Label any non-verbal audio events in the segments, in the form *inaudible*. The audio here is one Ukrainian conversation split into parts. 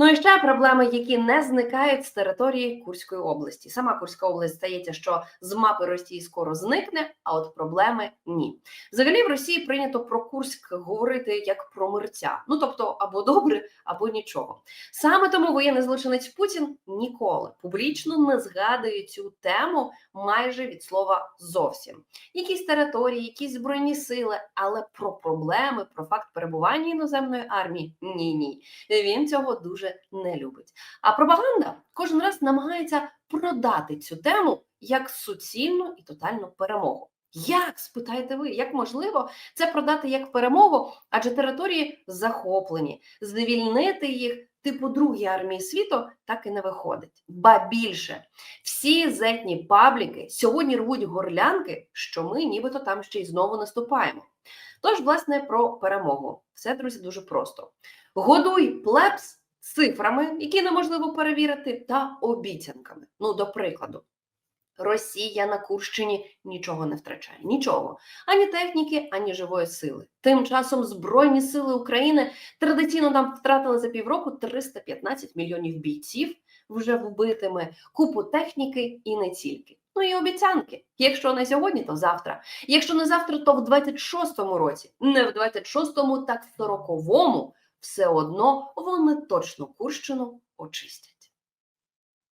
Ну і ще проблеми, які не зникають з території Курської області. Сама Курська область здається, що з мапи Росії скоро зникне, а от проблеми ні. Взагалі в Росії прийнято про Курськ говорити як про мерця. Ну тобто або добре, або нічого. Саме тому воєнний злочинець Путін ніколи публічно не згадує цю тему майже від слова зовсім. Якісь території, якісь збройні сили, але про проблеми, про факт перебування іноземної армії ні, ні. Він цього дуже не любить. А пропаганда кожен раз намагається продати цю тему як суцільну і тотальну перемогу. Як спитаєте ви, як можливо це продати як перемогу? Адже території захоплені, звільнити їх типу другій армії світу так і не виходить. Ба більше всі зетні пабліки сьогодні рвуть горлянки, що ми нібито там ще й знову наступаємо. Тож, власне, про перемогу. Все, друзі, дуже просто. Годуй плебс цифрами, які неможливо перевірити, та обіцянками. Ну, до прикладу, Росія на Курщині нічого не втрачає. Нічого. Ані техніки, ані живої сили. Тим часом Збройні сили України традиційно там втратили за півроку 315 мільйонів бійців вже вбитими, купу техніки і не тільки. Ну і обіцянки. Якщо не сьогодні, то завтра. Якщо не завтра, то в 26-му році. Не в 26-му, так в 40-му Все одно вони точно Курщину очистять.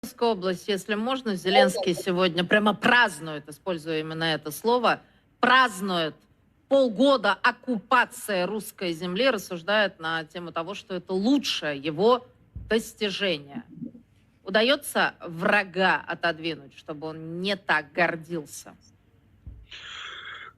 Курская область, если можно, Зеленский сегодня прямо празднует, используя именно это слово, празднует полгода оккупации русской земли, рассуждает на тему того, что это лучшее его достижение. Удается врага отодвинуть, чтобы он не так гордился?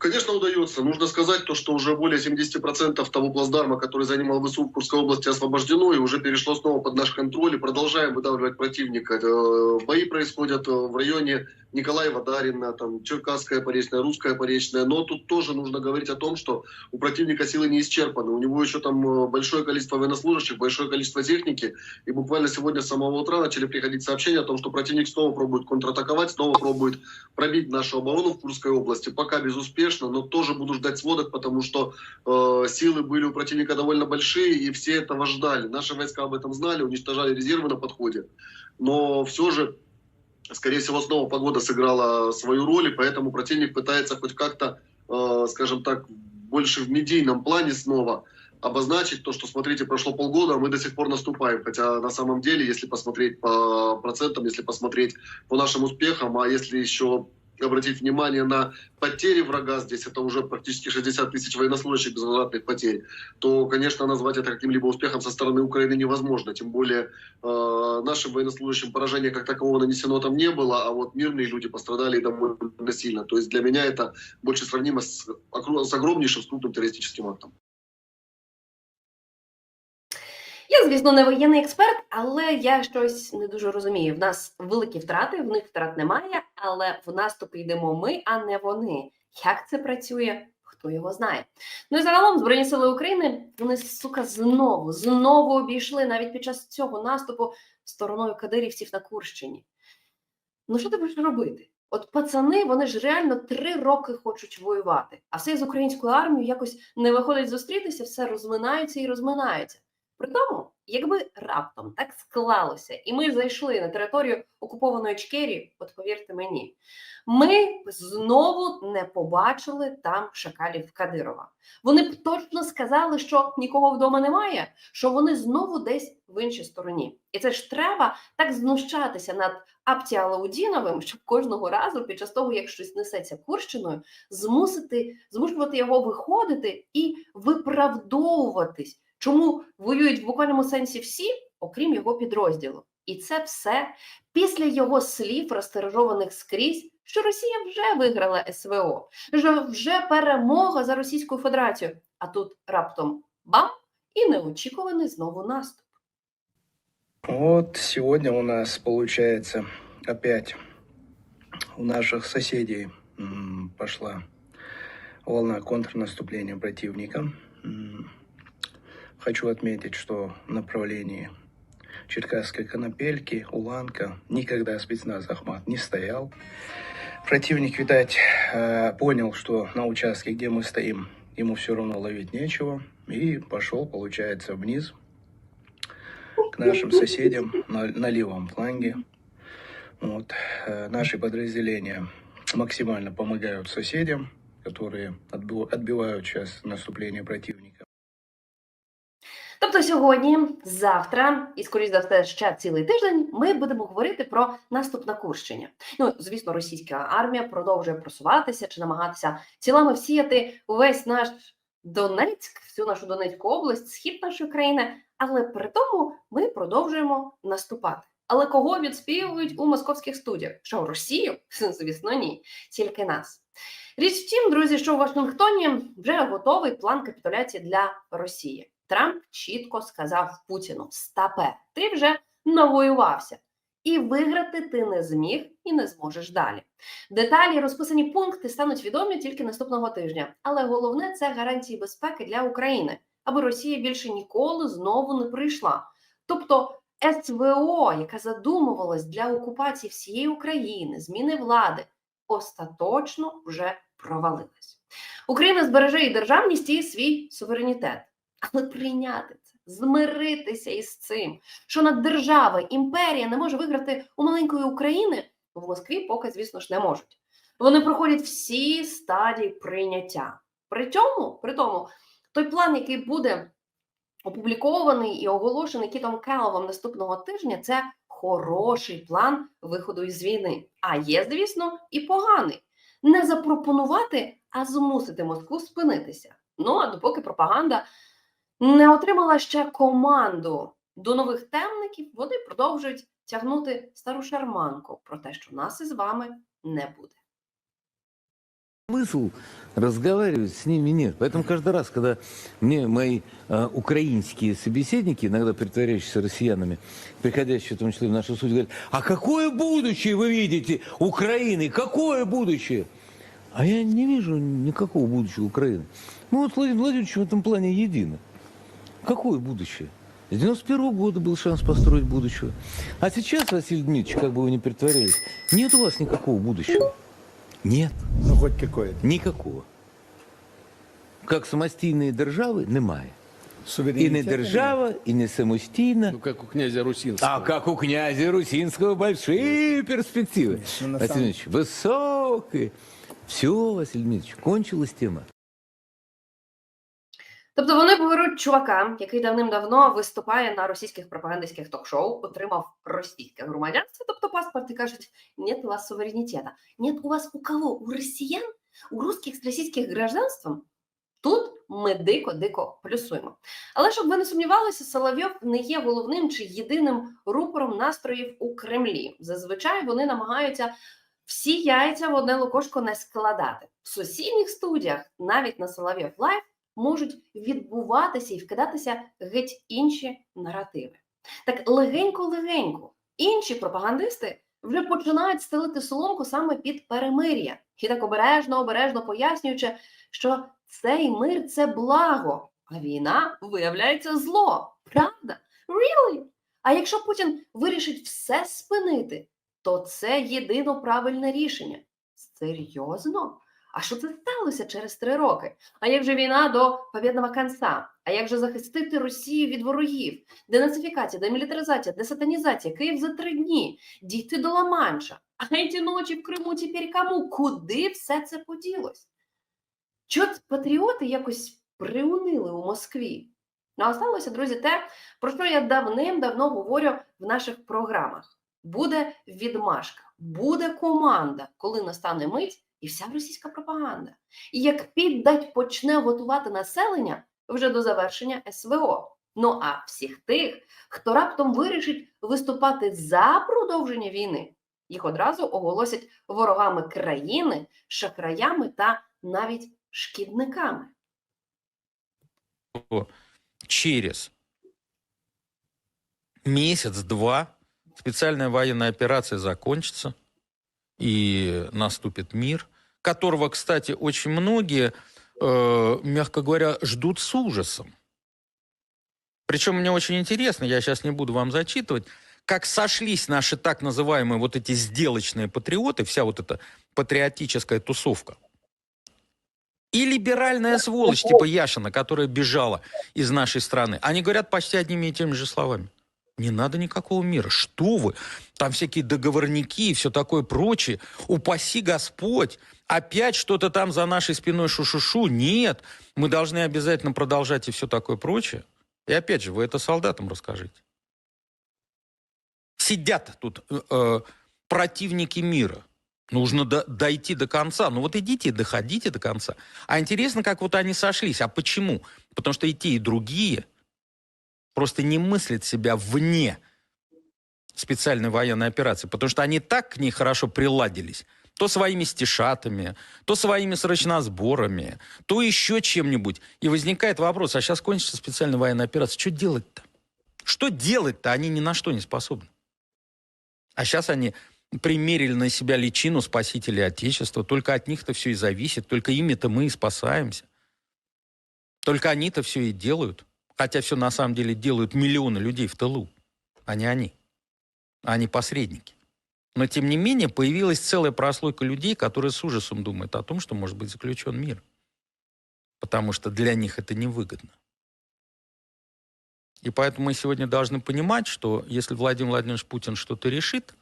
Конечно, удается. Нужно сказать то, что уже более 70% того плацдарма, который занимал ВСУ в Курской области, освобождено и уже перешло снова под наш контроль. И продолжаем выдавливать противника. Э, Бои происходят э, в районе Николаева, Дарина, там, Черкасская поречная, Русская поречная. Но тут тоже нужно говорить о том, что у противника силы не исчерпаны. У него еще там э, большое количество военнослужащих, большое количество техники. И буквально сегодня с самого утра начали приходить сообщения о том, что противник снова пробует контратаковать, снова пробует пробить нашу оборону в Курской области. Пока безуспешно, но тоже буду ждать сводок, потому что э, силы были у противника довольно большие, и все этого ждали. Наши войска об этом знали, уничтожали резервы на подходе. Но все же, скорее всего, снова погода сыграла свою роль, и поэтому противник пытается хоть как-то, э, скажем так, больше в медийном плане снова обозначить то, что, смотрите, прошло полгода, а мы до сих пор наступаем. Хотя на самом деле, если посмотреть по процентам, если посмотреть по нашим успехам, а если еще обратить внимание на потери врага здесь, это уже практически 60 тысяч военнослужащих безвозвратных потерь, то, конечно, назвать это каким-либо успехом со стороны Украины невозможно. Тем более э, нашим военнослужащим поражения как такового нанесено там не было, а вот мирные люди пострадали довольно сильно. То есть для меня это больше сравнимо с, с огромнейшим с крупным террористическим актом. Я, звісно, не воєнний експерт, але я щось не дуже розумію. В нас великі втрати, в них втрат немає, але в наступ йдемо ми, а не вони. Як це працює? Хто його знає? Ну і загалом Збройні сили України вони сука знову знову обійшли навіть під час цього наступу стороною кадирівців на Курщині. Ну що ти будеш робити? От пацани, вони ж реально три роки хочуть воювати, а все з українською армією якось не виходить зустрітися, все розминаються і розминаються. При тому, якби раптом так склалося, і ми зайшли на територію окупованої Чкерії, от повірте мені, ми б знову не побачили там шакалів Кадирова. Вони б точно сказали, що нікого вдома немає, що вони знову десь в іншій стороні. І це ж треба так знущатися над Апті Алаудіновим, щоб кожного разу під час того, як щось несеться Курщиною, змусити змушувати його виходити і виправдовуватись. Чому воюють в буквальному сенсі всі, окрім його підрозділу? І це все після його слів, розтиражованих скрізь, що Росія вже виграла СВО, що вже перемога за Російською Федерацією. А тут раптом бам і неочікуваний знову наступ. Вот сегодня у нас получается опять у наших соседей м, пошла волна контрнаступления противника. Хочу отметить, что в направлении Черкасской Конопельки, Уланка никогда спецназ Ахмат не стоял. Противник, видать, э, понял, что на участке, где мы стоим, ему все равно ловить нечего, и пошел, получается, вниз к нашим соседям на, на левом фланге. Вот. Э, Наши подразделения максимально помогают соседям, которые отбив- отбивают сейчас наступление противника. Тобто сьогодні, завтра і скоріш за все ще цілий тиждень ми будемо говорити про наступ на Курщині. Ну звісно, російська армія продовжує просуватися чи намагатися цілами всіяти увесь наш Донецьк, всю нашу Донецьку область, схід нашої країни. Але при тому ми продовжуємо наступати. Але кого відспівують у московських студіях? Що Росію? *laughs* Звісно, ні, тільки нас. Річ в тім, друзі, що в Вашингтоні вже готовий план капітуляції для Росії. Трамп чітко сказав Путіну: Стапе, ти вже навоювався, і виграти ти не зміг і не зможеш далі. Деталі, розписані пункти стануть відомі тільки наступного тижня. Але головне це гарантії безпеки для України, аби Росія більше ніколи знову не прийшла. Тобто СВО, яка задумувалась для окупації всієї України, зміни влади, остаточно вже провалилась. Україна збереже і державність, і свій суверенітет. Але прийняти це, змиритися із цим, що наддержава, імперія не може виграти у маленької України, в Москві поки, звісно ж, не можуть. Вони проходять всі стадії прийняття. При цьому, при тому, той план, який буде опублікований і оголошений Кітом Келловом наступного тижня, це хороший план виходу із війни. А є, звісно, і поганий. Не запропонувати, а змусити Москву спинитися. Ну а допоки пропаганда не отримала ще команду до нових темників, вони продовжують тягнути стару шарманку про те, що нас із вами не буде. Смысл разговаривать с ними нет. Поэтому каждый раз, когда мне мои э, украинские собеседники, иногда притворяющиеся россиянами, приходящие в том числе в нашу суд, говорят, а какое будущее вы видите Украины? Какое будущее? А я не вижу никакого будущего Украины. Мы вот с Владимиром Владимировичем в этом плане едины. Какое будущее? С 91 года был шанс построить будущее. А сейчас, Василий Дмитриевич, как бы вы ни притворялись, нет у вас никакого будущего. Нет. Ну, хоть какое-то. Никакого. Как самостійної держави немає. І Суверенитета не держава, і не самостійна. Ну, как у князя Русинского. А как у князя Русинского большие перспективы. Ну, на Василий самом- Дмитриевич, высокие. Все, Василий Дмитриевич, кончилась тема. Тобто вони беруть чувака, який давним-давно виступає на російських пропагандистських ток-шоу, отримав російське громадянство, тобто паспорт, і кажуть: нет у вас суверенітета. Нет у вас у кого? У росіян? У русських з російських гражданством? Тут ми дико-дико плюсуємо. Але щоб ви не сумнівалися, Соловйов не є головним чи єдиним рупором настроїв у Кремлі. Зазвичай вони намагаються всі яйця в одне лукошко не складати. В сусідніх студіях, навіть на Соловйов Лайв, можуть відбуватися і вкидатися геть інші наративи. Так легенько-легенько інші пропагандисти вже починають стелити соломку саме під перемир'я і так обережно, обережно пояснюючи, що цей мир це благо, а війна виявляється зло. Правда? Really? А якщо Путін вирішить все спинити, то це єдино правильне рішення. Серйозно? А що це сталося через три роки? А як же війна до побєдного кінця? А як же захистити Росію від ворогів? Денацифікація, демілітаризація, десатанізація, Київ за три дні, дійти до Ла-Манша. А ці ночі в Криму тепер кому? Куди все це поділось? Чого патріоти якось приунили у Москві? Ну, а сталося, друзі, те, про що я давним-давно говорю в наших програмах. Буде відмашка, буде команда, коли настане мить, і вся російська пропаганда. І як піддать почне готувати населення вже до завершення СВО. Ну а всіх тих, хто раптом вирішить виступати за продовження війни, їх одразу оголосять ворогами країни, шахраями та навіть шкідниками. через месяц-два специальная военная операция закончится, и наступит мир, которого, кстати, очень многие, э, мягко говоря, ждут с ужасом. Причем мне очень интересно, я сейчас не буду вам зачитывать, как сошлись наши так называемые вот эти сделочные патриоты, вся вот эта патриотическая тусовка. И либеральная сволочь типа Яшина, которая бежала из нашей страны. Они говорят почти одними и теми же словами. Не надо никакого мира. Что вы? Там всякие договорники и все такое прочее. Упаси Господь. Опять что-то там за нашей спиной шу-шу-шу. Нет. Мы должны обязательно продолжать и все такое прочее. И опять же, вы это солдатам расскажите. Сидят тут э, противники мира. Нужно до- дойти до конца. Ну вот идите, доходите до конца. А интересно, как вот они сошлись. А почему? Потому что и те, и другие просто не мыслят себя вне специальной военной операции, потому что они так к ней хорошо приладились. То своими стишатами, то своими срочносборами, то еще чем-нибудь. И возникает вопрос, а сейчас кончится специальная военная операция, что делать-то? Что делать-то? Они ни на что не способны. А сейчас они примерили на себя личину спасителей Отечества. Только от них-то все и зависит. Только ими-то мы и спасаемся. Только они-то все и делают. Хотя все на самом деле делают миллионы людей в тылу, а не они. Они посредники. Но, тем не менее, появилась целая прослойка людей, которые с ужасом думают о том, что может быть заключен мир. Потому что для них это невыгодно. И поэтому мы сегодня должны понимать, что если Владимир Владимирович Путин что-то решит,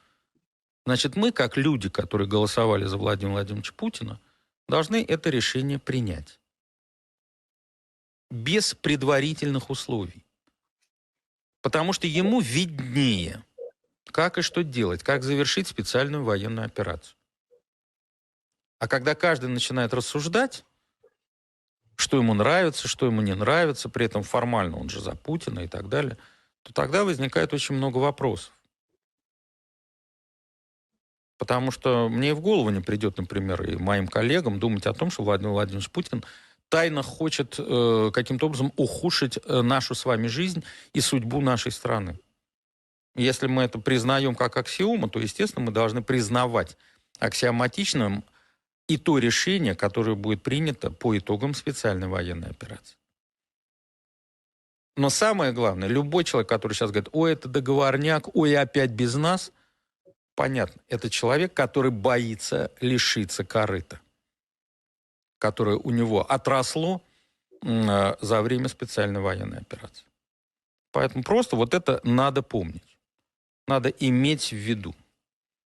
значит, мы, как люди, которые голосовали за Владимира Владимировича Путина, должны это решение принять. Без предварительных условий. Потому что ему виднее, как и что делать, как завершить специальную военную операцию. А когда каждый начинает рассуждать, что ему нравится, что ему не нравится, при этом формально он же за Путина и так далее, то тогда возникает очень много вопросов. Потому что мне в голову не придет, например, и моим коллегам думать о том, что Владимир Владимирович Путин тайно хочет э, каким-то образом ухудшить э, нашу с вами жизнь и судьбу нашей страны. Если мы это признаем как аксиому, то, естественно, мы должны признавать аксиоматичным и то решение, которое будет принято по итогам специальной военной операции. Но самое главное, любой человек, который сейчас говорит, ой, это договорняк, ой, опять без нас, понятно, это человек, который боится лишиться корыта, которое у него отросло э, за время специальной военной операции. Поэтому просто вот это надо помнить, надо иметь в виду.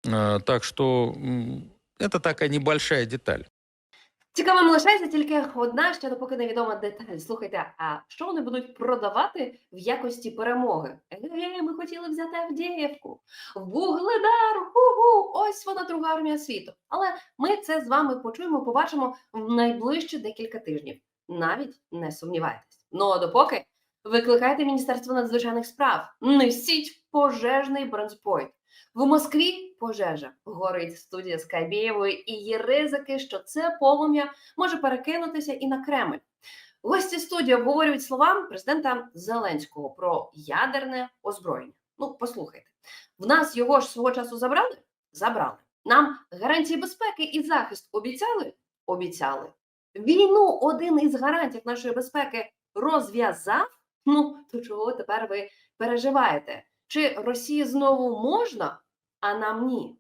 Е, Так що м, це така небольшая деталь. Цікавим лишається тільки одна ще допоки невідома деталь. Слухайте, а що вони будуть продавати в якості перемоги? Е, ми хотіли взяти Авдіївку, Вугледар, ху-ху, ось вона друга армія світу. Але ми це з вами почуємо, побачимо в найближчі декілька тижнів. Навіть не сумнівайтесь. Ну а допоки викликайте Міністерство надзвичайних справ, несіть пожежний бронспойт. В Москві пожежа горить студія Скайбєєвої, і є ризики, що це полум'я може перекинутися і на Кремль. Гості студії обговорюють слова президента Зеленського про ядерне озброєння. Ну, послухайте, в нас його ж свого часу забрали? Забрали. Нам гарантії безпеки і захист обіцяли? Обіцяли. Війну один із гарантів нашої безпеки розв'язав. Ну, то чого тепер ви переживаєте? Чи Росії знову можна, а нам ні?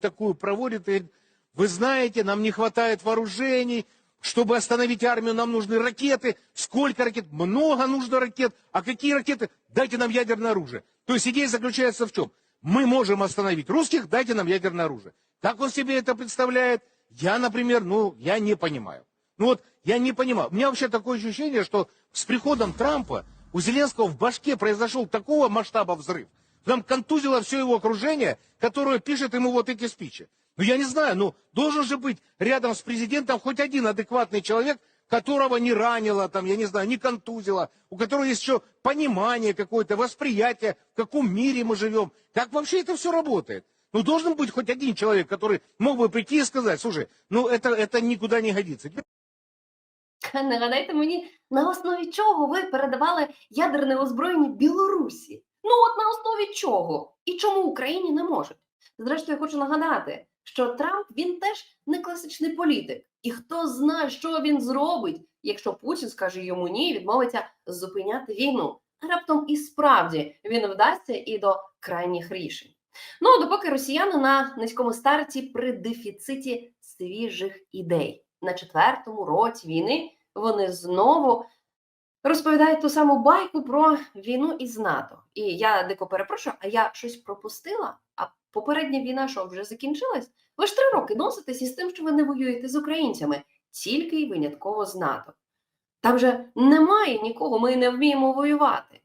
такую проводит и говорит, вы знаете, нам не хватает вооружений, чтобы остановить армию, нам нужны ракеты. Сколько ракет? Много нужно ракет. А какие ракеты? Дайте нам ядерное оружие. То есть идея заключается в чем? Мы можем остановить русских, дайте нам ядерное оружие. Как он себе это представляет? Я, например, ну, я не понимаю. Ну вот, я не понимаю. У меня вообще такое ощущение, что с приходом Трампа у Зеленского в башке произошел такого масштаба взрыв. Там контузило все его окружение, которое пишет ему вот эти спичи. Ну, я не знаю, ну, должен же быть рядом с президентом хоть один адекватный человек, которого не ранило, там, я не знаю, не контузило, у которого есть еще понимание какое-то, восприятие, в каком мире мы живем, как вообще это все работает. Ну, должен быть хоть один человек, который мог бы прийти и сказать, слушай, ну, это, это никуда не годится. Нагадайте мені, на основі чого ви передавали ядерне озброєння Білорусі? Ну от на основі чого? І чому Україні не можуть? Зрештою, я хочу нагадати, що Трамп він теж не класичний політик. І хто знає, що він зробить, якщо Путін скаже йому ні, відмовиться зупиняти війну. Раптом і справді він вдасться і до крайніх рішень. Ну допоки росіяни на низькому старті при дефіциті свіжих ідей на четвертому році війни вони знову розповідають ту саму байку про війну із НАТО. І я дико перепрошую, а я щось пропустила? А попередня війна, що вже закінчилась? Ви ж три роки носитесь із тим, що ви не воюєте з українцями, тільки й винятково з НАТО. Там же немає нікого, ми не вміємо воювати.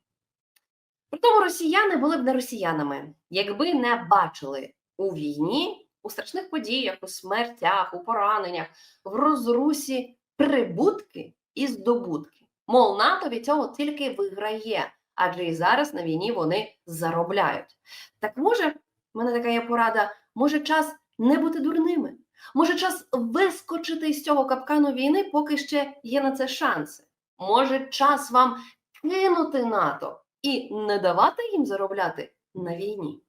При тому росіяни були б не росіянами, якби не бачили у війні, у страшних подіях, у смертях, у пораненнях, в розрусі прибутки і здобутки. Мол, НАТО від цього тільки виграє, адже і зараз на війні вони заробляють. Так може, в мене така є порада, може час не бути дурними, може час вискочити з цього капкану війни, поки ще є на це шанси. Може, час вам кинути НАТО і не давати їм заробляти на війні.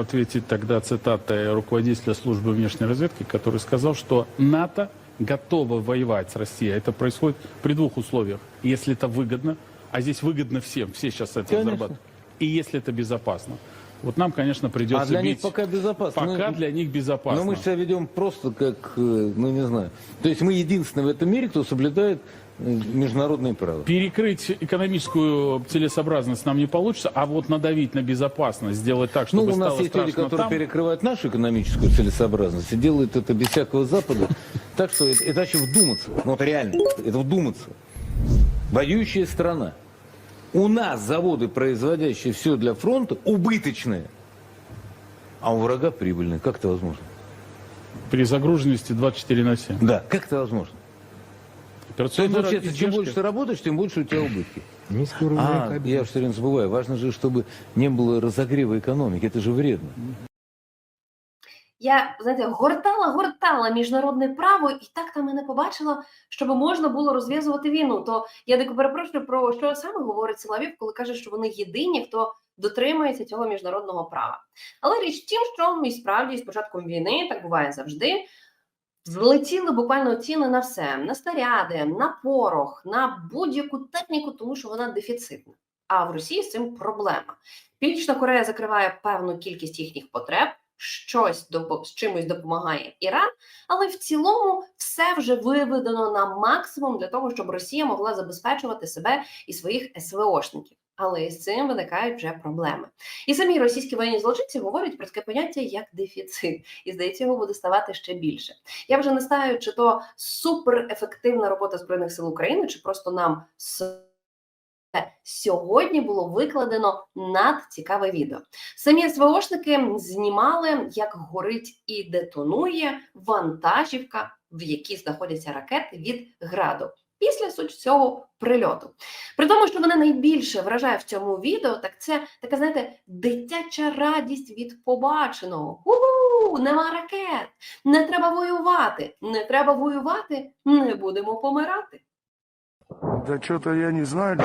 Ответить тогда цитатой руководителя службы внешней разведки, который сказал, что НАТО готово воевать с Россией. Это происходит при двух условиях. Если это выгодно, а здесь выгодно всем, все сейчас это Конечно. зарабатывают, и если это безопасно. Вот нам, конечно, придется А для них бить. пока безопасно. Пока Ну, для них безопасно. Но мы себя ведем просто как, э, ну не знаю. То есть мы единственные в этом мире, кто соблюдает международные правила. Перекрыть экономическую целесообразность нам не получится, а вот надавить на безопасность, сделать так, Ну, чтобы у нас стало есть люди, страшно которые там. перекрывают нашу экономическую целесообразность и делают это без всякого Запада. *laughs* Так что это, это вообще вдуматься. Ну, вот реально, это вдуматься. Воюющая страна. У нас заводы, производящие все для фронта, убыточные. А у врага прибыльные. Как это возможно? При загруженности 24 на 7. Да, как это возможно? То есть, Операционные получается, чем издержки- больше ты работаешь, тем больше у тебя убытки. Низкий уровень А, рентабельности. я все время забываю. Важно же, чтобы не было разогрева экономики. Это же вредно. Я знаєте, гортала, гортала міжнародне право, і так там і не побачила, щоб можна було розв'язувати війну. То я дико перепрошую про що саме говорить Силавів, коли каже, що вони єдині, хто дотримується цього міжнародного права. Але річ в тім, що і справді з початком війни так буває завжди. Злетіли буквально ціни на все: на снаряди, на порох, на будь-яку техніку, тому що вона дефіцитна. А в Росії з цим проблема. Північна Корея закриває певну кількість їхніх потреб, щось з чимось допомагає Іран, але в цілому все вже виведено на максимум для того, щоб Росія могла забезпечувати себе і своїх СВОшників. Але з цим виникають вже проблеми. І самі російські воєнні злочинці говорять про таке поняття як дефіцит, і здається, його буде ставати ще більше. Я вже не знаю, чи то суперефективна робота збройних сил України, чи просто нам сьогодні було викладено надцікаве відео. Самі СВОшники знімали, як горить і детонує вантажівка, в якій знаходяться ракети від граду Після суть цього прильоту. При тому, що мене найбільше вражає в цьому відео, так це така, знаєте, дитяча радість від побаченого. У нема ракет, не треба воювати. Не треба воювати, не будемо помирати. Да что-то я не знаю.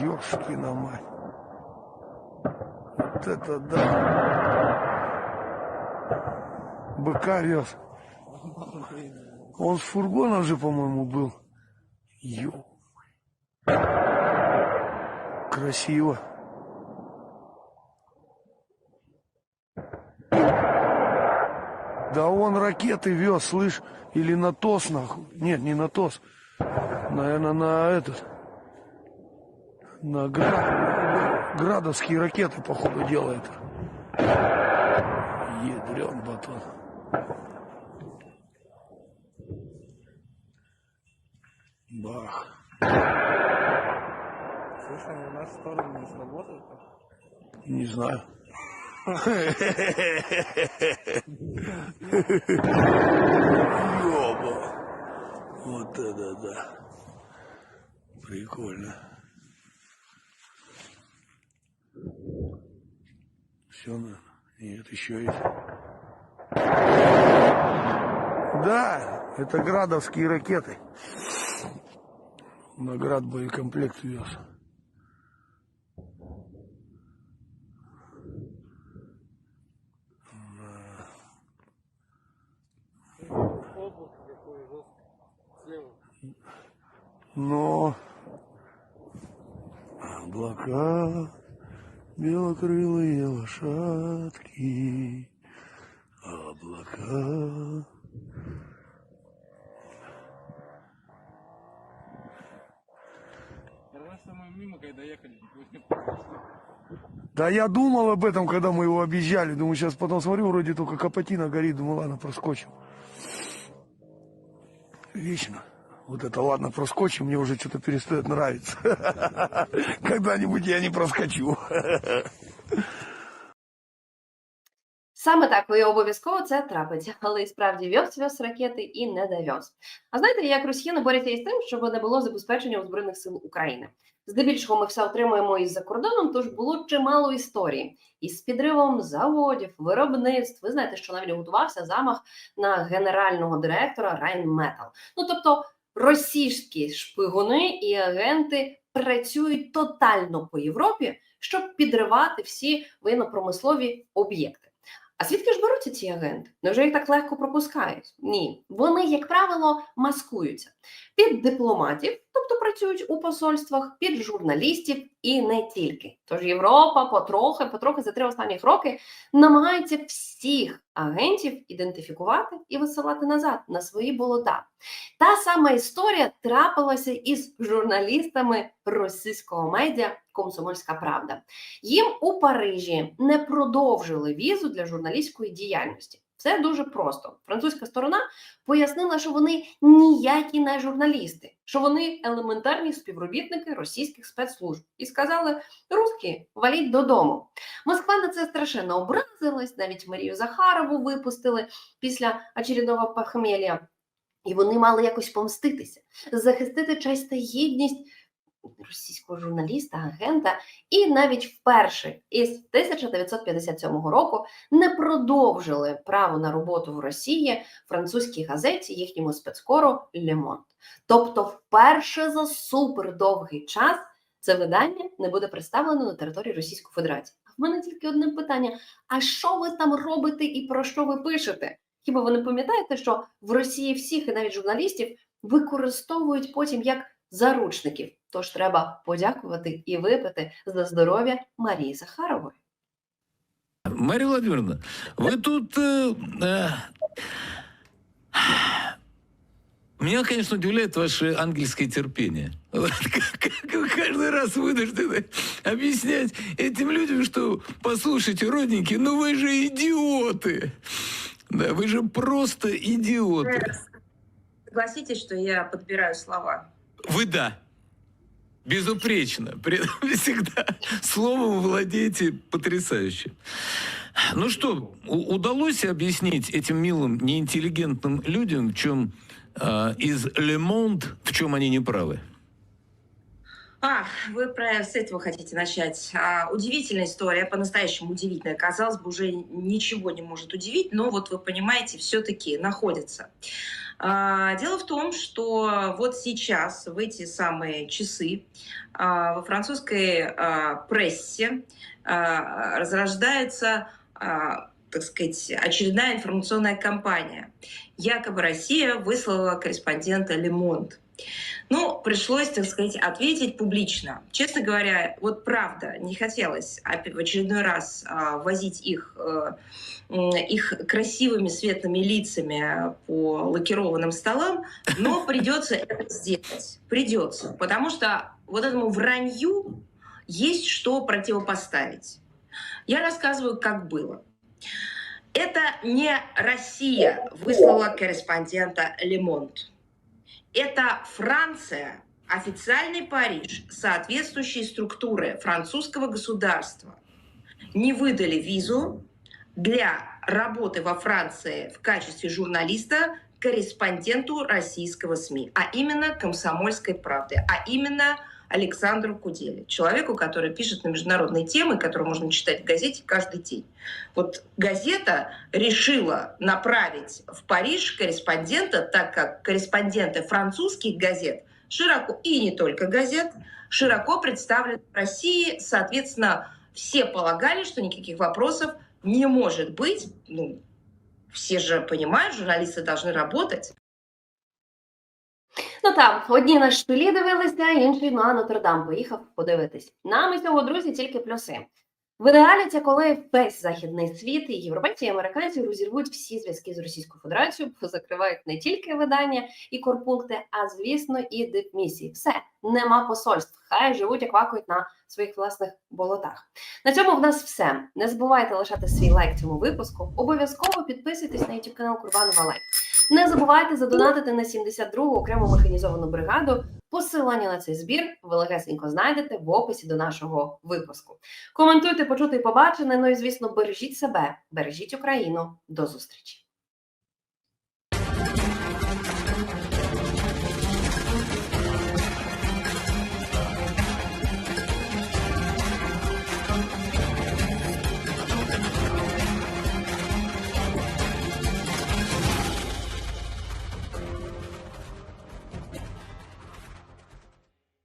Ёшкина мать. Вот это да. Быка вез. Он с фургоном же, по-моему, был. Ё. Красиво. Да он ракеты вез, слышь, или на ТОС, нахуй. Нет, не на ТОС. Наверное, на этот. На град, градовские ракеты, походу, делает. Ядрен батон. Бах. Слушай, у нас стороны не знаю. Ёба. Вот это да. Прикольно. Все. Нет, еще есть. Да, это градовские ракеты. На град боекомплект вез. Но облака, белокрылые лошадки, облака. Да я думал об этом, когда мы его объезжали. Думаю, сейчас потом смотрю, вроде только капотина горит. Думаю, ладно, проскочим. Вечно. Вот это ладно, проскочим, мне уже что-то перестает нравиться. *laughs* Когда-нибудь я не проскочу. Саме так ви обов'язково це трапиться, але і справді вьос вьос ракети і не довез. А знаєте, як росіяни борються із тим, щоб не було забезпечення збройних сил України? Здебільшого ми все отримуємо із-за кордоном, тож було чимало історій із підривом заводів, виробництв. Ви знаєте, що навіть готувався замах на генерального директора Райнметал. Ну тобто російські шпигуни і агенти працюють тотально по Європі, щоб підривати всі воєнно-промислові об'єкти. А звідки ж беруться ці агенти? Невже їх так легко пропускають? Ні, вони, як правило, маскуються під дипломатів, тобто працюють у посольствах, під журналістів і не тільки. Тож Європа потрохи, потрохи за три останніх роки намагається всіх агентів ідентифікувати і висилати назад на свої болота. Та сама історія трапилася із журналістами російського медіа Комсомольська Правда. Їм у Парижі не продовжили візу для журналістської діяльності. Все дуже просто. Французька сторона пояснила, що вони ніякі не журналісти, що вони елементарні співробітники російських спецслужб, і сказали: русські, валіть додому. Москва на це страшенно образилась. Навіть Марію Захарову випустили після очередного похмелля. І вони мали якось помститися, захистити честь та гідність російського журналіста, агента, і навіть вперше із 1957 року не продовжили право на роботу в Росії французькій газеті їхньому спецкору Monde. Тобто, вперше за супердовгий час це видання не буде представлено на території Російської Федерації. А в мене тільки одне питання: а що ви там робите і про що ви пишете? Хіба ви не пам'ятаєте, що в Росії всіх і навіть журналістів використовують потім як заручників? Тож треба подякувати і випити за здоров'я Марії Захарової. Мария Владимировна, вы тут... э, э, Меня, конечно, удивляет ваше ангельское терпение. *laughs* Вот Как как вы каждый раз вынуждены объяснять этим людям, что, послушайте, родненькие, ну вы же идиоты. Да, вы же просто идиоты. Согласитесь, что я подбираю слова. Вы да. Безупречно. При *laughs* этом всегда словом владеете потрясающе. Ну что, удалось объяснить этим милым, неинтеллигентным людям, в чем э, из Le Monde, в чем они не правы? А, вы про с этого хотите начать. А, удивительная история, по-настоящему удивительная. Казалось бы, уже ничего не может удивить, но вот вы понимаете, все-таки находится. А, дело в том, что вот сейчас, в эти самые часы, а, во французской а, прессе разрождается, так сказать, очередная информационная кампания. Якобы Россия выслала корреспондента Лемонт. Ну, пришлось, так сказать, ответить публично. Честно говоря, вот правда, не хотелось в очередной раз а, возить их, э, их красивыми светлыми лицами по лакированным столам, но *laughs* придется это сделать. Придется. Потому что вот этому вранью есть что противопоставить. Я рассказываю, как было. Это не Россия выслала корреспондента Лемонт. Это Франция, официальный Париж, соответствующие структуры французского государства. Не выдали визу для работы во Франции в качестве журналиста корреспонденту российского СМИ, а именно «Комсомольской правды», а именно Александру Куделе, человеку, который пишет на международные темы, которые можно читать в газете каждый день. Вот газета решила направить в Париж корреспондента, так как корреспонденты французских газет широко, и не только газет, широко представлены в России. Соответственно, все полагали, что никаких вопросов не может быть. Ну, все же понимают, журналисты должны работать. Ну так, одні на шпилі дивилися, інші на Нотр-Дам поїхав подивитись. Нам із цього, друзі, тільки плюси. В ідеалі це коли весь західний світ і європейці і американці розірвуть всі зв'язки з Російською Федерацією, позакривають не тільки видання і корпункти, а звісно, і дипмісії. Все нема посольств. Хай живуть як вакують на своїх власних болотах. На цьому в нас все. Не забувайте лишати свій лайк цьому випуску. Обов'язково підписуйтесь на YouTube канал Курбанова Лайк. Не забувайте задонатити на 72-гу окрему механізовану бригаду. Посилання на цей збір ви легесенько знайдете в описі до нашого випуску. Коментуйте, почути і побачене. Ну і звісно, бережіть себе, бережіть Україну. До зустрічі.